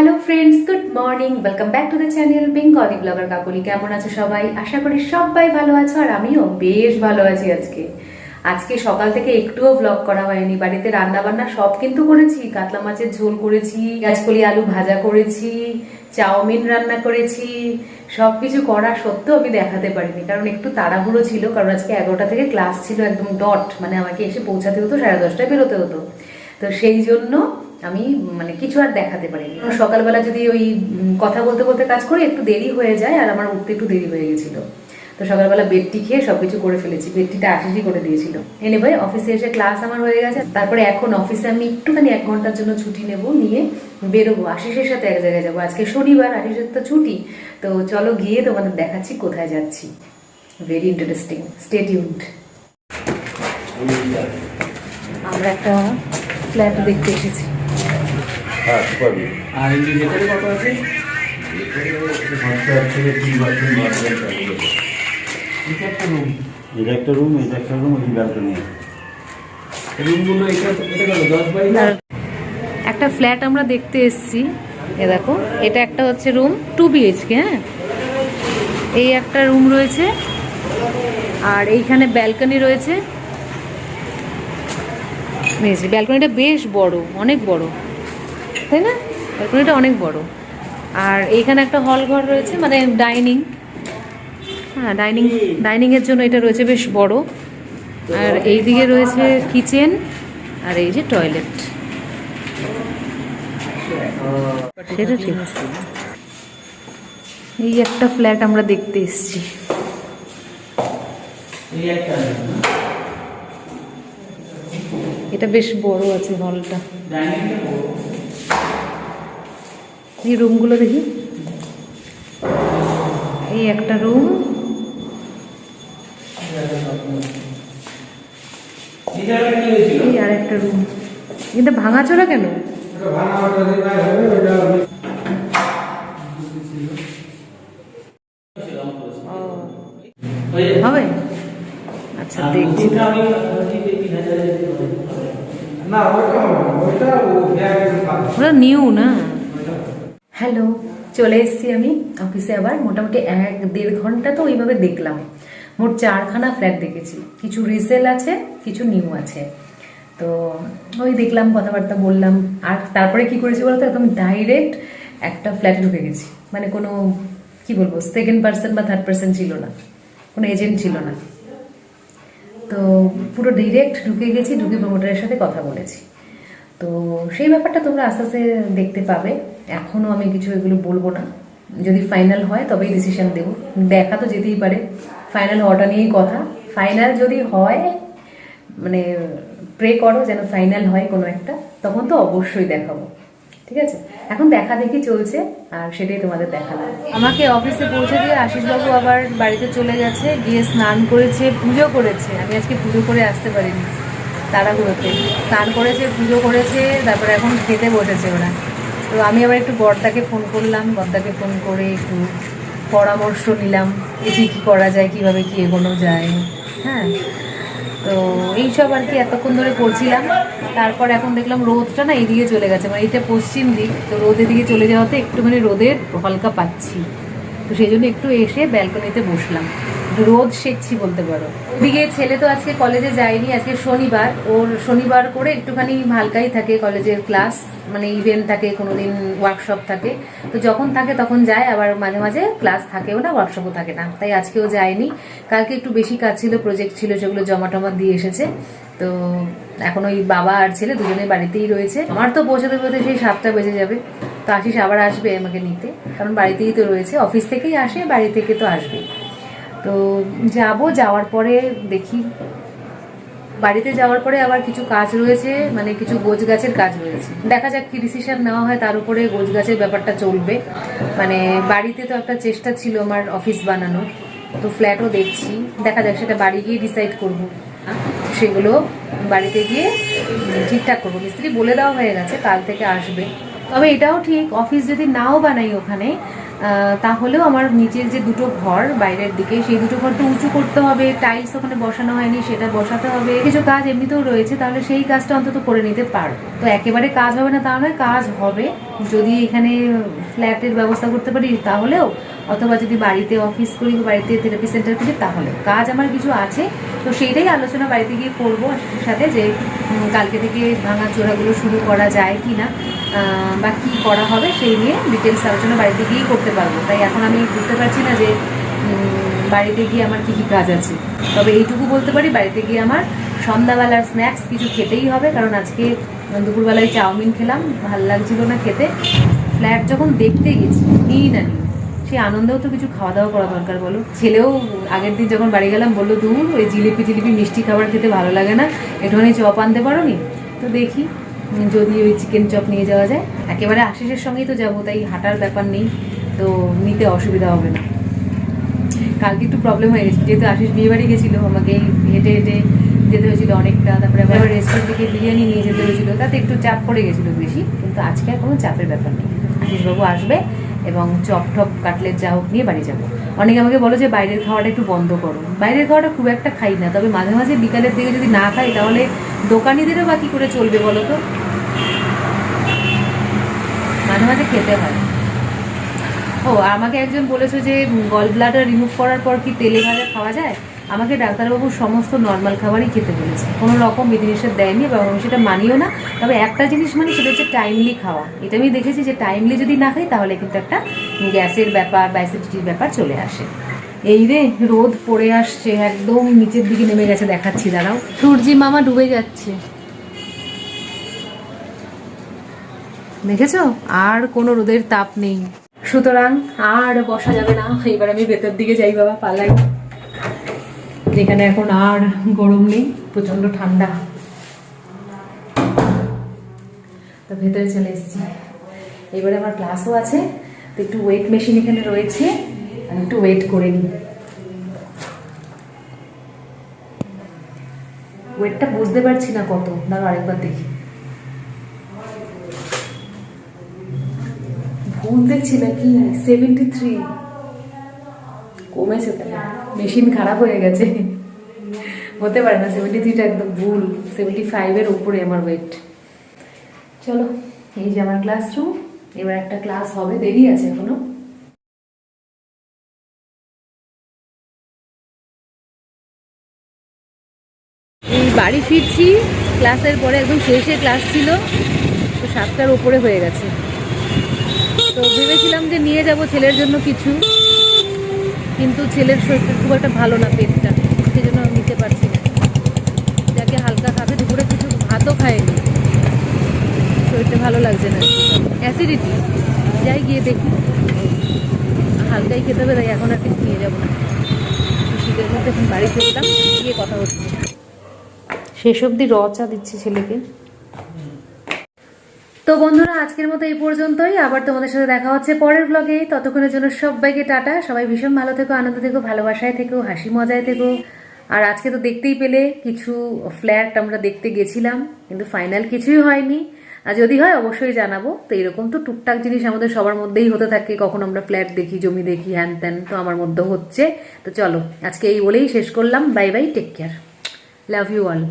Hello friends good morning welcome back to the channel Bengali blogger Kakuli কেমন আছো সবাই? আশা করি সবাই ভালো আছো আর আমিও বেশ ভালো আছি আজকে। আজকে সকাল থেকে একটুও ব্লগ করা হয়নি। বাড়িতে রান্না বান্না সব কিন্তু করেছি। কাতলা মাছের ঝোল করেছি, গাছকলি আলু ভাজা করেছি, চাউমিন রান্না করেছি। সব কিছু করা সত্ত্বেও আমি দেখাতে পারিনি। কারণ একটু তাড়াহুড়ো ছিল, কারণ আজকে এগারোটা থেকে ক্লাস ছিল একদম ডট মানে আমাকে এসে পৌঁছাতে হতো, সাড়ে দশটায় বেরোতে হতো। তো সেই জন্য আমি মানে কিছু আর দেখাতে পারিনি। সকালবেলা যদি ওই কথা বলতে বলতে কাজ করি, একটু দেরি হয়ে যায় আর আমার উঠতে একটু দেরি হয়ে গেছিল। তো সকালবেলা বেডটি খেয়ে সবকিছু করে ফেলেছি। বেডটিটা আশিসই করে দিয়েছিল। এনে ভাই অফিসে এসে ক্লাস আমার হয়ে গেছে। তারপরে এখন অফিসে আমি একটুখানি এক ঘণ্টার জন্য ছুটি নেব নিয়ে বেরোবো। আশিসের সাথে এক জায়গায় যাব। আজকে শনিবার, আশিসের তো ছুটি। তো চলো গিয়ে তোমাদের দেখাচ্ছি কোথায় যাচ্ছি। ভেরি ইন্টারেস্টিং স্টে টিউনড আমরা একটা ফ্ল্যাট দেখতে এসেছি। হ্যাঁ আর ভেতরে কত আছে? এটা একটা রুম এটা একটা রুম এটা একটা রুম এই ব্যালকনি রুমগুলো এটা এটা দশ বাই একটা ফ্ল্যাট আমরা দেখতে এসেছি। এ দেখো এটা একটা হচ্ছে রুম টু বিএইচকে হ্যাঁ? এই একটা রুম রয়েছে। আর এইখানে ব্যালকনি রয়েছে। ব্যালকনিটা বেশ বড় অনেক বড়। তাই না? ব্যালকনিটা অনেক বড়। আর এইখানে একটা হল ঘর রয়েছে মানে ডাইনিং হ্যাঁ ডাইনিং ডাইনিংয়ের জন্য এটা রয়েছে বেশ বড়। আর এইদিকে রয়েছে কিচেন আর এই যে টয়লেট সেটা ঠিক। এই একটা ফ্ল্যাট আমরা দেখতে এসছি। এটা বেশ বড় আছে হলটা এই রুমগুলো দেখি। এই একটা রুম এই আর একটা রুম এটা ভাঙাচোরা কেন? হবে? আচ্ছা দেখছি। ওরা নিউ না? হ্যালো, চলে এসেছি আমি অফিসে আবার। মোটামুটি এক দেড় ঘণ্টা তো ওইভাবে দেখলাম। মোট চারখানা ফ্ল্যাট দেখেছি। কিছু রিসেল আছে, কিছু নিউ আছে। তো ওই দেখলাম, কথাবার্তা বললাম। আর তারপরে কি করেছি বলতো, একদম ডাইরেক্ট একটা ফ্ল্যাটে ঢুকে গেছি। মানে কোনো, কি বলব সেকেন্ড পার্সন বা থার্ড পার্সন ছিল না। কোনো এজেন্ট ছিল না। তো পুরো ডিরেক্ট ঢুকে গেছি, ঢুকে প্রমোটারের সাথে কথা বলেছি। তো সেই ব্যাপারটা তোমরা আস্তে আস্তে দেখতে পাবে। এখনও আমি কিছু এগুলো বলব না। যদি ফাইনাল হয় তবেই ডিসিশন দেবো। দেখা তো যেতেই পারে। ফাইনাল হওয়াটা নিয়েই কথা। ফাইনাল যদি হয় মানে প্রে করো যেন ফাইনাল হয় কোনো একটা, তখন তো অবশ্যই দেখাবো। ঠিক আছে? এখন দেখা দেখি চলছে, আর সেটাই তোমাদের দেখালাম। আমাকে অফিসে পৌঁছে দিয়ে আশিসবাবু আবার বাড়িতে চলে গেছে, গিয়ে স্নান করেছে, পুজো করেছে। আমি আজকে পুজো করে আসতে পারিনি, তাড়াহুড়োতে। স্নান করেছে, পুজো করেছে, তারপরে এখন খেতে বসেছে ওরা। তো আমি আবার একটু বর্দাকে ফোন করলাম, বর্দাকে ফোন করে একটু পরামর্শ নিলাম এটি কী করা যায়, কীভাবে কি এগোনো যায় হ্যাঁ। তো এইসব আর কি এতক্ষণ ধরে করছিলাম। তারপর এখন দেখলাম রোদটা না এদিকে চলে গেছে মানে এটা পশ্চিম দিক। তো রোদের দিকে চলে যাওয়াতে একটুখানি রোদের হালকা পাচ্ছি। তো সেই জন্য একটু এসে ব্যালকনিতে বসলাম। রোদ সেকছি বলতে পারো। ওদিকে ছেলে তো আজকে কলেজে যায়নি, আজকে শনিবার। ওর শনিবার করে একটুখানি হালকাই থাকে কলেজের ক্লাস মানে ইভেন্ট থাকে, কোনোদিন ওয়ার্কশপ থাকে। তো যখন থাকে তখন যায়, আবার মাঝে মাঝে ক্লাস থাকেও না ওয়ার্কশপও থাকে না। তাই আজকেও যায়নি। কালকে একটু বেশি কাজ ছিল প্রজেক্ট ছিল সেগুলো জমা টমা দিয়ে এসেছে। তো এখন ওই বাবা আর ছেলে দুজনে বাড়িতেই রয়েছে। আমার তো পৌঁছাতে পৌঁছাতে সেই সাতটা বেজে যাবে। তো আশিস আবার আসবে আমাকে নিতে। কারণ বাড়িতেই তো রয়েছে। অফিস থেকেই আসে, বাড়ি থেকে তো আসবেই। তো যাব, যাওয়ার পরে দেখি। বাড়িতে যাওয়ার পরে আবার কিছু কাজ রয়েছে মানে কিছু গোছ গাছের কাজ রয়েছে। দেখা যাক কি ডিসিশন নেওয়া হয়, তার উপরে গোছ গাছের ব্যাপারটা চলবে। মানে বাড়িতে তো একটা চেষ্টা ছিল আমার অফিস বানানোর, তো ফ্ল্যাটও দেখছি। দেখা যাক সেটা বাড়ি গিয়ে ডিসাইড করব। সেগুলো বাড়িতে গিয়ে ঠিকঠাক করব। মিস্ত্রি বলে দেওয়া হয়ে গেছে, কাল থেকে আসবে। তবে এটাও ঠিক অফিস যদি নাও বানাই ওখানে তাহলেও আমার নিচের যে দুটো ঘর বাইরের দিকে, সেই দুটো ঘর তো উঁচু করতে হবে টাইলস ওখানে বসানো হয়নি, সেটা বসাতে হবে। কিছু কাজ এমনিতেও রয়েছে, তাহলে সেই কাজটা অন্তত করে নিতে পারব তো একেবারে কাজ হবে না তা নয়, কাজ হবে। যদি এখানে ফ্ল্যাটের ব্যবস্থা করতে পারি, তাহলেও। অথবা যদি বাড়িতে অফিস করি বাড়িতে থেরাপি সেন্টার করি তাহলে কাজ আমার কিছু আছে, তো সেইটাই আলোচনা বাড়িতে গিয়ে করব, সাথে যে কালকে থেকে ভাঙা চোরাগুলো শুরু করা যায় কি না বা কী করা হবে সেই নিয়ে ডিটেলস আলোচনা বাড়িতে গিয়েই করতে পারব। তাই এখন আমি বুঝতে পারছি না যে বাড়িতে গিয়ে আমার কী কী কাজ আছে। তবে এইটুকু বলতে পারি, বাড়িতে গিয়ে আমার সন্ধ্যাবেলার স্ন্যাক্স কিছু খেতেই হবে, কারণ আজকে দুপুরবেলায় চাউমিন খেলাম, ভালো লাগছিল না খেতে। ফ্ল্যাট যখন দেখতে গেছি, নিই না নিই। সেই আনন্দেও তো কিছু খাওয়া দাওয়া করা দরকার, বলো। ছেলেও আগের দিন যখন বাড়ি গেলাম, বলল, দূর, ওই জিলিপি জিলিপি মিষ্টি খাবার খেতে ভালো লাগে না। একটুখানি চপ আনতে পারো নি তো দেখি। যদি ওই চিকেন চপ নিয়ে যাওয়া যায়। একেবারে আশিসের সঙ্গেই তো যাব তাই হাঁটার ব্যাপার নেই তো নিতে অসুবিধা হবে না। কালকে একটু প্রবলেম হয়ে গেছে যেহেতু আশিস বিয়ে বাড়ি গেছিল আমাকে হেঁটে হেঁটে যেতে হয়েছিল অনেকটা তারপরে আবার রেস্টুরেন্ট থেকে বিরিয়ানি নিয়ে যেতে হয়েছিল তাতে একটু চাপ পড়ে গেছিল বেশি কিন্তু আজকে আর কোনো চাপের ব্যাপার নেই। আশিসবাবু আসবে এবং চপ টপ কাটলেট যা হোক নিয়ে বাড়ি যাব। অনেকে আমাকে বলো যে বাইরের খাওয়াটা একটু বন্ধ করো। বাইরের খাওয়াটা খুব একটা খাই না, তবে মাঝে মাঝে বিকালের দিকে যদি না খাই তাহলে দোকানিদেরও বা কী করে চলবে বলো তো? মাঝে মাঝে খেতে হয়। ও, আমাকে একজন বলেছে যে গল ব্লাডার রিমুভ করার পর কি তেলে ভাজা খাওয়া যায়? আমাকে ডাক্তারবাবু সমস্ত নর্মাল খাবারই খেতে বলেছে কোনো রকম বিধিনিষেধ দেয়নি এবং আমি সেটা মানিও না। তবে একটা জিনিস মানে সেটা হচ্ছে টাইমলি খাওয়া। এটা আমি দেখেছি যে টাইমলি যদি না খাই, তাহলে কিন্তু একটা গ্যাসের ব্যাপার বা অ্যাসিডিটির ব্যাপার চলে আসে। এই রে, রোদ পড়ে আসছে, একদম নিচের দিকে নেমে গেছে, দেখাচ্ছি, দাঁড়াও। সূর্যি মামা ডুবে যাচ্ছে। দেখেছ? আর কোনো রোদের তাপ নেই। সুতরাং আর বসা যাবে না। এবার আমি ভেতর দিকে যাই, বাবা, পালাই। যেখানে এখন আর গরম নেই প্রচণ্ড ঠান্ডা। তো ভেতরে চলে এসেছি। এবারে আমার ক্লাসও আছে, তো একটু ওয়েট মেশিন এখানে রয়েছে, আমি একটু ওয়েট করে নিই। ওয়েটটা বুঝতে পারছি না কত দাঁড়ো আরেকবার দেখি। ভুল দেখছি নাকি? সেভেন্টি থ্রি কমেছে তাহলে মেশিন খারাপ হয়ে গেছে। হতে পারে না সেভেন্টি থ্রিটা একদম ভুল সেভেন্টি ফাইভের উপরে আমার ওয়েট চলো, এই যে আমার ক্লাসরুম এবার একটা ক্লাস হবে, দেরি আছে এখনও। বাড়ি ফিরছি ক্লাসের পরে একদম শেষে ক্লাস ছিল, তো সাতটার উপরে হয়ে গেছে। তো ভেবেছিলাম যে নিয়ে যাব ছেলের জন্য কিছু। কিন্তু ছেলের শরীরটা খুব একটা ভালো না পেটটা সেই জন্য নিতে পারছি না। যাকে হালকা খাবে, দুপুরে কিছু ভাতও খায়নি। শরীরটা ভালো লাগছে না। অ্যাসিডিটি যাই গিয়ে দেখি। হালকাই খেতে হবে, তাই এখন আর কিছু নিয়ে যাব না। শীতের মধ্যে এখন বাড়ি ফিরলাম, গিয়ে কথা হচ্ছে। শেষ অবধি র চা দিচ্ছি ছেলেকে। তো বন্ধুরা, আজকের মতো এই পর্যন্তই। আবার তোমাদের সাথে দেখা হচ্ছে পরের ব্লগে ততক্ষণের জন্য সবাইকে টাটা। সবাই ভীষণ ভালো থেকো, আনন্দ থেকো, ভালোবাসায় থেকো, হাসি মজায় থেকো। আর আজকে তো দেখতেই পেলে, কিছু ফ্ল্যাট আমরা দেখতে গেছিলাম, কিন্তু ফাইনাল কিছুই হয়নি। আর যদি হয়, অবশ্যই জানাব। তো এরকম তো টুকটাক জিনিস আমাদের সবার মধ্যেই হতে থাকে, কখন আমরা ফ্ল্যাট দেখি, জমি দেখি, হ্যান ত্যান তো আমার মধ্যেও হচ্ছে। তো চলো, আজকে এই বলেই শেষ করলাম। Bye bye take care love you all